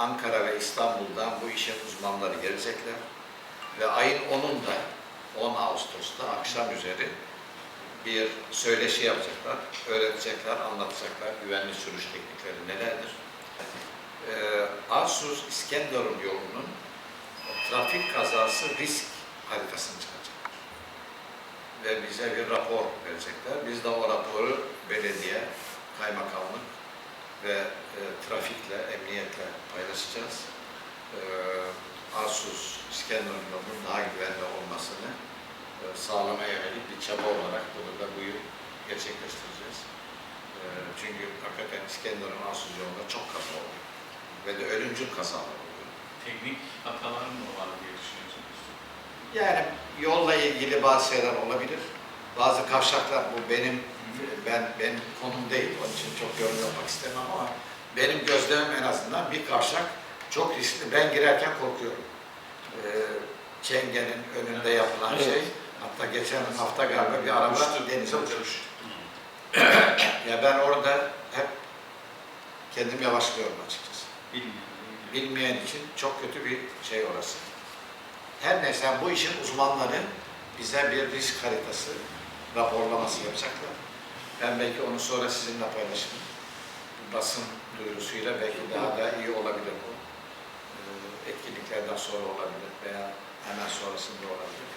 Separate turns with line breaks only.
Ankara ve İstanbul'dan bu işin uzmanları gelecekler. Ve ayın 10'unda, 10 Ağustos'ta akşam üzeri bir söyleşi yapacaklar, öğretecekler, anlatacaklar güvenli sürüş teknikleri nelerdir. Ee, Arsuz İskenderun yolunun trafik kazası risk haritasını çıkacaklar. Ve bize bir rapor verecekler. Biz de o raporu belediye, kaymakamlık ve e, trafikle, emniyetle paylaşacağız. Ee, Arsuz İskenderun yolunun daha güvenli olmasını e, sağlamaya yönelik bir çaba olarak bunu da bu yıl gerçekleştireceğiz. E, Çünkü hakikaten İskenderun Arsuz yolunda çok kaza oluyor. Ve de ölümcül kazalar oluyor.
Teknik hatalar mı var diye düşünüyorsunuz?
Yani yolla ilgili bazı şeyler olabilir. Bazı kavşaklar bu benim ben benim konum değil. Onun için çok yorum yapmak istemem ama benim gözlemim en azından bir kavşak çok riskli. Ben girerken korkuyorum. Ee, Çenge'nin önünde yapılan
Evet.
şey. Hatta geçen hafta galiba bir araba denize uçmuş. Ya ben orada hep kendim yavaşlıyorum açıkçası.
Bilmiyorum.
Bilmeyen için çok kötü bir şey orası. Her neyse bu işin uzmanları bize bir risk haritası raporlaması yapacaklar. Ben belki onu sonra sizinle paylaşırım. Basın duyurusuyla belki daha da iyi olabilir bu. Ee, Etkinliklerden sonra olabilir veya hemen sonrasında olabilir.